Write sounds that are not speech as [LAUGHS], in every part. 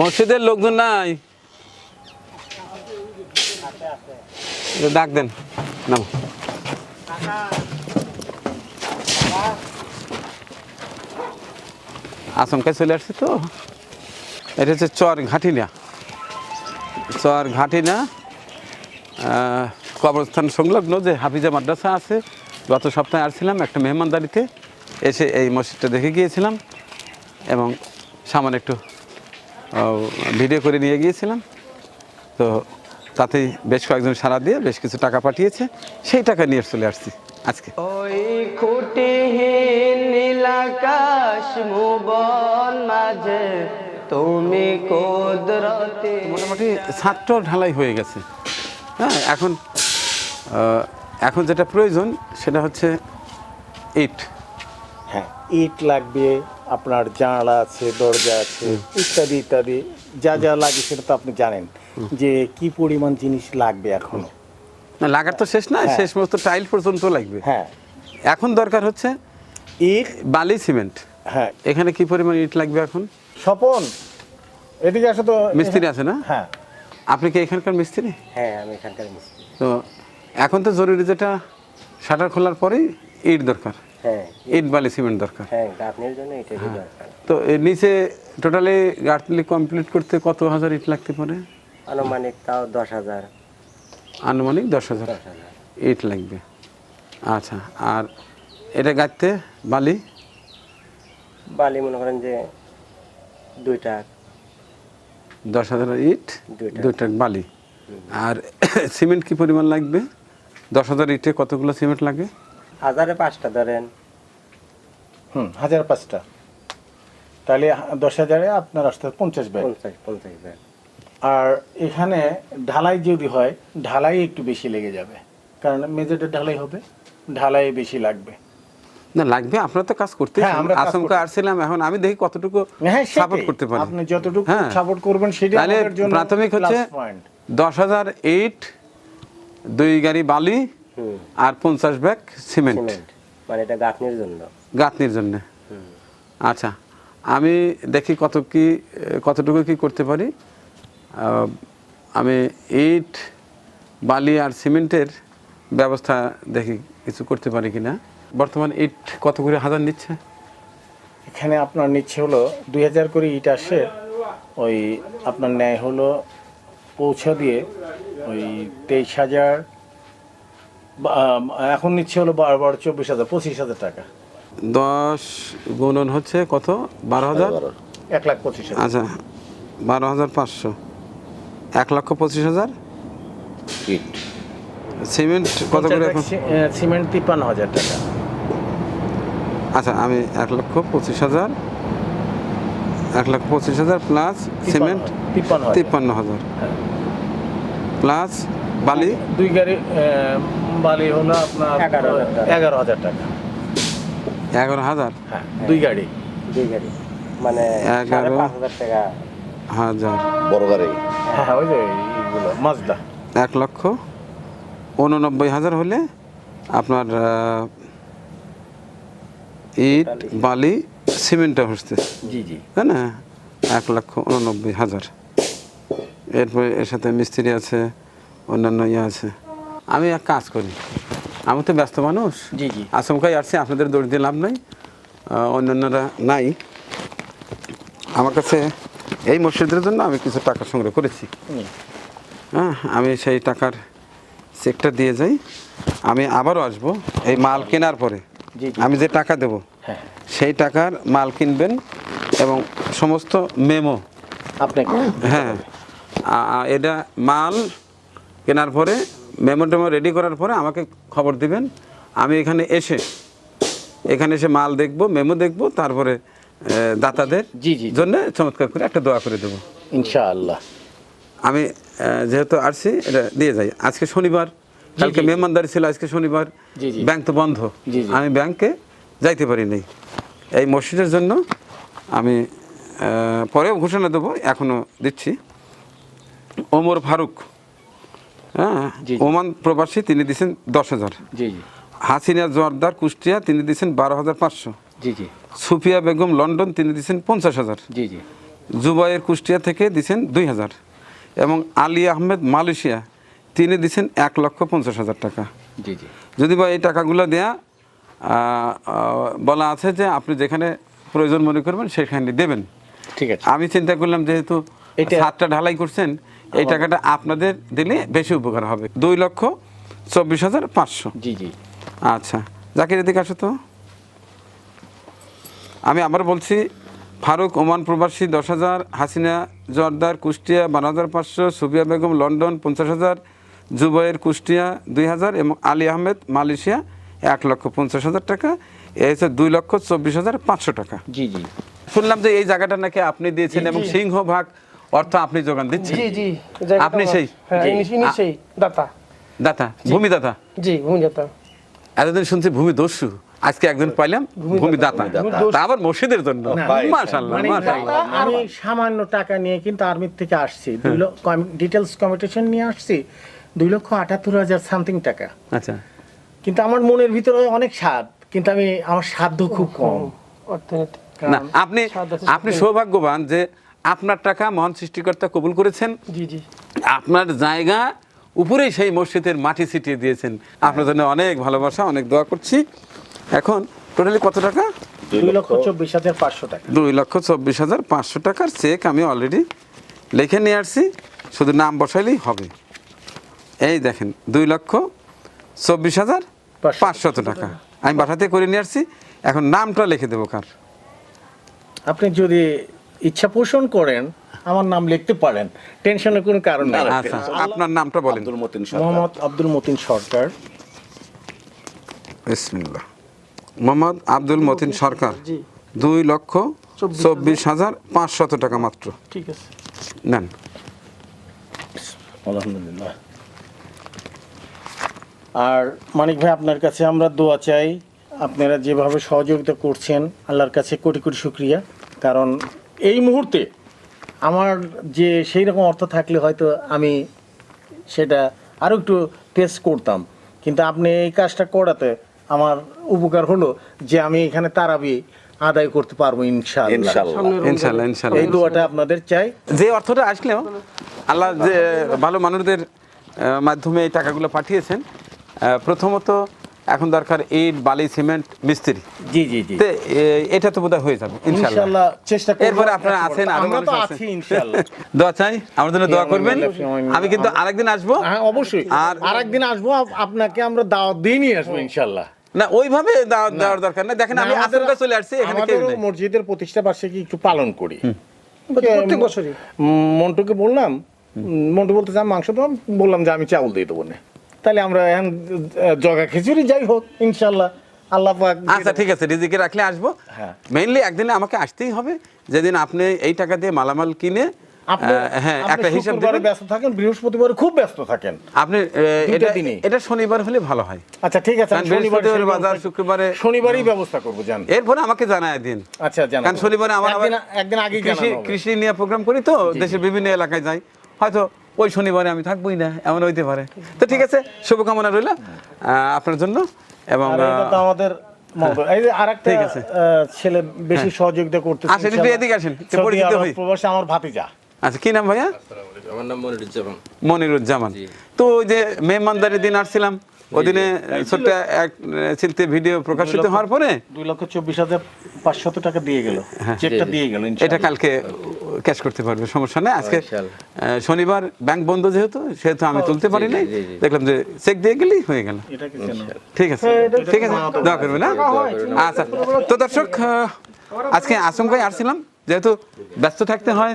মসজিদের লোকজন নাই। ডাক দেন। নাও আচমকায় চলে আসছে তো। এটা হচ্ছে চর ঘাটিনা। চর ঘাটিনা কবরস্থান সংলগ্ন যে হাফিজা মাদ্রাসা আছে। গত সপ্তাহে আসছিলাম একটা মেহমানদারিতে। এসে এই মসজিদটা দেখে গিয়েছিলাম এবং সামান্য একটু ভিডিও করে নিয়ে গিয়েছিলাম। তো তাতেই বেশ কয়েকজন সারা দিয়ে বেশ কিছু টাকা পাঠিয়েছে। সেই টাকা নিয়ে চলে আসছি আজকে। ওই খুঁটিহীন নীলাকাশ মুবন মাঝে তুমি কুদরতি মোটামুটি ছাত্র ঢালাই হয়ে গেছে। হ্যাঁ এখন এখন যেটা প্রয়োজন সেটা হচ্ছে ইট। হ্যাঁ ইট লাগবে আপনার জানালা আছে দরজা আছে ইত্যাদি ইত্যাদি। যা যা লাগে সেটা তো আপনি জানেন যে কি পরিমাণ জিনিস লাগবে এখনও। না লাগার তো শেষ নাই হ্যাঁ। শেষ মতো টাইল পর্যন্ত লাগবে। হ্যাঁ। এখন দরকার হচ্ছে ইট। বালি সিমেন্ট। হ্যাঁ। এখানে কি পরিমাণ ইট লাগবে এখন? স্বপন এদিকে আসো তো। মিস্ত্রি আছে না? হ্যাঁ। আপনি কি এখানকার মিস্ত্রি? হ্যাঁ আমি এখানকার মিস্ত্রি। তো এখন তো জরুরি যেটা শাটার খোলার পরেই ইট দরকার। হ্যাঁ ইট বালি সিমেন্ট দরকার। হ্যাঁ দরকার। তো এর নিচে টোটালি গাঁথলি কমপ্লিট করতে কত হাজার ইট লাগতে পারে? আনুমানিক তাও দশ হাজার। আনুমানিক দশ হাজার ইট লাগবে। আচ্ছা আর এটা গাঁথতে বালি? বালি মনে করেন যে দুইটা। দশ হাজার ইট দুইটা। দুইটা বালি। আর [COUGHS] সিমেন্ট কি পরিমাণ লাগবে? দশ হাজার ইটে কতগুলো সিমেন্ট লাগে? হাজারে পাঁচটা ধরেন। হুম হাজার পাঁচটা। তাহলে দশ হাজারে আপনার আসতে হবে পঞ্চাশ ব্যাগ। পঞ্চাশ পঞ্চাশ ব্যাগ। আর এখানে ঢালাই যদি হয় ঢালাই একটু বেশি লেগে যাবে। কারণ মেজেটা ঢালাই হবে ঢালাই বেশি লাগবে। না লাগবে আপনারা তো কাজ করতে হ্যাঁ, আমরা কাজ আসছিলাম এখন আমি দেখি কতটুকু হ্যাঁ সাপোর্ট করতে পারি। আপনি যতটুকু হ্যাঁ। সাপোর্ট করবেন সেটা তাহলে আমাদের জন্য প্রাথমিক হচ্ছে দশ হাজার ইট দুই গাড়ি বালি আর পঞ্চাশ ব্যাগ সিমেন্ট। মানে এটা গাঁথনির জন্য। গাঁথনির জন্য। আচ্ছা আমি দেখি কত কি কতটুকু কি করতে পারি। আমি ইট বালি আর সিমেন্টের ব্যবস্থা দেখি কিছু করতে পারি কিনা। বর্তমান ইট কত করে হাজার নিচ্ছে? এখানে আপনার নিচ্ছে হলো দুই হাজার করে ইট আসে। ওই আপনার ন্যায় হলো পৌঁছা দিয়ে ওই তেইশ হাজার এখন নিচ্ছে হলো বারো বারো চব্বিশ হাজার পঁচিশ হাজার টাকা। দশ গুণন হচ্ছে কত? বারো হাজার? এক লাখ পঁচিশ আচ্ছা বারো হাজার পাঁচশো। এক লক্ষ পঁচিশ হাজার? সিমেন্ট কত করে এখন? সিমেন্ট তিপ্পান্ন হাজার টাকা। আচ্ছা আমি এক লক্ষ পঁচিশ হাজার এক লক্ষ পঁচিশ হাজার প্লাস সিমেন্ট তিপ্পান্ন তিপ্পান্ন হাজার। প্লাস বালি? দুই গাড়ি বালি হলো আপনার এগারো হাজার টাকা। এগারো হাজার টাকা। এগারো হাজার? হ্যাঁ দুই গাড়ি। দুই গাড়ি। মানে এগারো। হাজার টাকা। হাজার। বড় গাড়ি। হ্যাঁ ওই যে এইগুলো মাজদা। এক লক্ষ উননব্বই হাজার হলে আপনার ইট বালি। সিমেন্টটা হচ্ছে জি জি। তাই না? এক লক্ষ উননব্বই হাজার। এরপরে এর সাথে মিস্ত্রি আছে অন্যান্য ইয়ে আছে। আমি এক কাজ করি। আমি তো ব্যস্ত মানুষ। জি জি। আচমকাই আসছি আপনাদের দৌড় দিয়ে লাভ নাই। অন্যান্যরা নাই। আমার কাছে এই মসজিদের জন্য আমি কিছু টাকা সংগ্রহ করেছি। হ্যাঁ আমি সেই টাকার চেকটা দিয়ে যাই। আমি আবারও আসব এই মাল কেনার পরে। জি, জি। আমি যে টাকা দেব হ্যাঁ। সেই টাকার মাল কিনবেন এবং সমস্ত মেমো। আপনাকে? হ্যাঁ। এটা মাল কেনার পরে মেমো টেমো রেডি করার পরে আমাকে খবর দিবেন। আমি এখানে এসে এখানে এসে মাল দেখব মেমো দেখব তারপরে দাতাদের জি, জি। জন্য চমৎকার করে একটা দোয়া করে দেবো। ইনশাআল্লাহ। আমি যেহেতু আসছি এটা দিয়ে যাই। আজকে শনিবার কালকে মেহমানদারি ছিল আজকে শনিবার। ব্যাংক তো বন্ধ। আমি ব্যাংকে যাইতে পারি নাই। এই মসজিদের জন্য আমি পরেও ঘোষণা দেবো এখনও দিচ্ছি। ওমর ফারুক হ্যাঁ। ওমান প্রবাসী তিনি দিচ্ছেন দশ হাজার। জি জি। হাসিনা জোয়ারদার কুষ্টিয়া তিনি দিচ্ছেন বারো হাজার পাঁচশো। জি জি। সুফিয়া বেগম লন্ডন তিনি দিচ্ছেন পঞ্চাশ হাজার। জি জি। জুবাইয়ের কুষ্টিয়া থেকে দিচ্ছেন দুই হাজার। এবং আলী আহমেদ মালয়েশিয়া তিনি দিচ্ছেন এক লক্ষ পঞ্চাশ হাজার টাকা। জি জি। যদি বা এই টাকাগুলো দেয়া বলা আছে যে আপনি যেখানে প্রয়োজন মনে করবেন সেখানে দেবেন। ঠিক আছে। আমি চিন্তা করলাম যেহেতু এটা- ছাদটা ঢালাই করছেন এই টাকাটা আপনাদের দিলে বেশি উপকার হবে। দুই লক্ষ চব্বিশ হাজার পাঁচশো। জি জি। আচ্ছা জাকির এদিকে আসো তো। আমি আবার বলছি ফারুক ওমান প্রবাসী দশ হাজার হাসিনা জর্দার কুষ্টিয়া বারো হাজার পাঁচশো সুবিয়া বেগম লন্ডন পঞ্চাশ হাজার জুবাইয়ের কুষ্টিয়া দুই হাজার এবং আলী আহমেদ মালয়েশিয়া এক লক্ষ পঞ্চাশ হাজার টাকা এ হচ্ছে দুই লক্ষ চব্বিশ হাজার পাঁচশো টাকা। জি জি। শুনলাম যে এই জায়গাটা নাকি আপনি দিয়েছেন এবং সিংহভাগ অর্থ আপনি যোগান দিচ্ছেন? জি জি আপনি সেই? হ্যাঁ ইনি ইনি সেই দাতা। দাতা? ভূমিদাতা? জি ভূমিদাতা। এতদিন শুনছি ভূমি দস্যু আজকে একজন পাইলাম ভূমি দাতা তা আবার মসজিদের জন্য? মাশাআল্লাহ মানে মাশাআল্লাহ। আমি সামান্য টাকা নিয়ে কিন্তু আর্মির থেকে আসছি। দুই লক্ষ ডিটেলস কম্পিটিশন নিয়ে আসছি। দুই লক্ষ আটাত্তর হাজার সামথিং টাকা। আচ্ছা। কিন্তু আমার মনের ভিতরে অনেক স্বাদ কিন্তু আমি আমার সাধ্য খুব কম। অর্থনীতি না আপনি আপনি সৌভাগ্যবান যে আপনার টাকা মহান সৃষ্টিকর্তা কবুল করেছেন? জি জি। আপনার জায়গা উপরেই সেই মসজিদের মাটি ছিটিয়ে দিয়েছেন। আপনার জন্য অনেক ভালোবাসা অনেক দোয়া করছি। এখন টোটালি কত টাকা? দুই লক্ষ চব্বিশ হাজার পাঁচশো টাকা। দুই লক্ষ চব্বিশ হাজার পাঁচশো টাকার চেক আমি অলরেডি লিখে নিয়ে আসছি। শুধু নাম বসাইলেই হবে। এই দেখেন দুই লক্ষ চব্বিশ হাজার পাঁচশত টাকা। আমি বাসাতে করে নিয়ে আসছি। এখন নামটা লিখে দেবো কার? আপনি যদি ইচ্ছা পোষণ করেন আমার নাম লিখতে পারেন। টেনশনের কোনো কারণ নেই। আচ্ছা আপনার নামটা বলেন। আব্দুল মতিন সরকার। মোহাম্মদ আব্দুল মতিন সরকার। বিসমিল্লাহ। মোহাম্মদ আব্দুল মতিন সরকার। জি। দুই লক্ষ চব্বিশ চব্বিশ হাজার পাঁচশত টাকা মাত্র। ঠিক আছে। নেন। আলহামদুলিল্লাহ। আর মানিক ভাই আপনার কাছে আমরা দোয়া চাই আপনারা যেভাবে সহযোগিতা করছেন আল্লাহর কাছে কোটি কোটি শুক্রিয়া। কারণ এই মুহূর্তে আমার যে সেই রকম অর্থ থাকলে হয়তো আমি সেটা আরও একটু টেস্ট করতাম। কিন্তু আপনি এই কাজটা করাতে আমার উপকার হলো যে আমি এখানে তারাবি আদায় করতে পারব ইনশাআল্লাহ। ইনশাল্লাহ এই দোয়াটা আপনাদের চাই। যে অর্থটা আসলেও আল্লাহ যে ভালো মানুষদের মাধ্যমে এই টাকাগুলো পাঠিয়েছেন প্রথমত এখন দরকার ইট বালি সিমেন্ট মিস্ত্রি। জি জি জি। এটা তো বোধহয় হয়ে যাবে ইনশাআল্লাহ চেষ্টা করব। এরপরে আপনারা আছেন আরও মানুষ তো আছি ইনশাআল্লাহ [LAUGHS] দোয়া চাই আমার জন্য দোয়া করবেন। আমি কিন্তু আরেকদিন আসব। হ্যাঁ অবশ্যই। আর আর- আরেকদিন আসব আপনাকে আমরা দাওয়াত দিয়ে নিয়ে আসব ইনশাআল্লাহ না ওইভাবে দাওয়াত দেওয়ার দরকার না। দেখেন আমি না, চলে আসছি এখানে কেউ নেই? মসজিদের প্রতিষ্ঠা বার্ষিকী একটু পালন করি। প্রত্যেক বছরই। মন্টুকে বললাম মন্টু বলতে চান মাংস তো বললাম যে আমি চাউল দিয়ে দেবো না। তাহলে আমরা এখন জগা খিচুড়ি যাই হোক ইনশাআল্লাহ। আল্লাহ আচ্ছা ঠিক আছে রিজিকে রাখলে আসব। হ্যাঁ। মেইনলি একদিনে আমাকে আসতেই হবে। যেদিন আপনি এই টাকা দিয়ে মালামাল কিনে হ্যাঁ একটা হিসাব ব্যস্ত থাকেন বৃহস্পতিবারে খুব ব্যস্ত থাকেন। আপনি এটা এটা শনিবার হলে ভালো হয়। আচ্ছা ঠিক আছে শনিবারে বাজার, শুক্রবারে- শনিবারই ব্যবস্থা করব জান। এরপরে আমাকে জানায় দিন। আচ্ছা জানাব। কারণ শনিবারে আমার একদিন- আগেই কৃষি কৃষি নিয়ে প্রোগ্রাম করি তো দেশের বিভিন্ন এলাকায় যাই। হয়তো ওই শনিবারে আমি থাকবোই না এমন হইতে পারে। তো ঠিক আছে শুভকামনা রইল আপনার জন্য এবং আমাদের মতো। এই যে আরেকটা ঠিক আছে। আহ, ছেলে বেশি সহযোগিতা করতে আসেন, এদিকে আসেন, একটু পরিচিত হই। প্রবাসী আমার ভাতিজা। আচ্ছা কি নাম ভাইয়া? আমার নাম মনিরুজ্জামান। মনিরুজ্জামান। তো ওই যে মেহমানদারির দিন আসছিলাম ওদিনে ছোট্ট এক ভিডিও প্রকাশিত হওয়ার পরে দুই লক্ষ চব্বিশ হাজার পাঁচশত টাকা দিয়ে গেল। চেকটা দিয়ে গেল হ্যাঁ। এটা কালকে ক্যাশ করতে পারবে সমস্যা নেই। আজকে শনিবার ব্যাংক বন্ধ যেহেতু সেহেতু আমি তুলতে পারি নাই। দেখলাম যে চেক দিয়ে গেলেই হয়ে গেল? ঠিক আছে। ঠিক আছে দোয়া করবে না আচ্ছা তো দর্শক আজকে আচমকাই আসছিলাম যেহেতু ব্যস্ত থাকতে হয়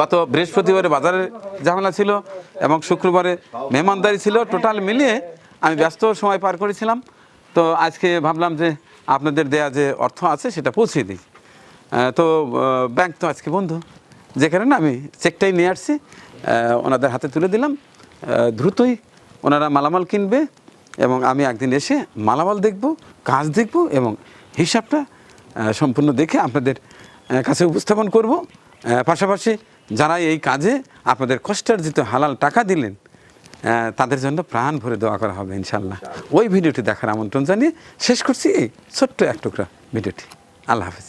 গত বৃহস্পতিবারে বাজারে ঝামেলা ছিল এবং শুক্রবারে মেহমানদারি ছিল টোটাল মিলিয়ে আমি ব্যস্ত সময় পার করেছিলাম। তো আজকে ভাবলাম যে আপনাদের দেয়া যে অর্থ আছে সেটা পৌঁছে দিই। তো ব্যাংক তো আজকে বন্ধ। যে কারণে আমি চেকটাই নিয়ে আসছি ওনাদের হাতে তুলে দিলাম। দ্রুতই ওনারা মালামাল কিনবে এবং আমি একদিন এসে মালামাল দেখব, কাজ দেখব এবং হিসাবটা সম্পূর্ণ দেখে আপনাদের কাছে উপস্থাপন করব। পাশাপাশি যারা এই কাজে আপনাদের কষ্টার্জিত হালাল টাকা দিলেন তাদের জন্য প্রাণ ভরে দোয়া করা হবে ইনশাল্লাহ ওই ভিডিওটি দেখার আমন্ত্রণ জানিয়ে শেষ করছি এই ছোট্ট এক টুকরা ভিডিওটি। আল্লাহ হাফেজ।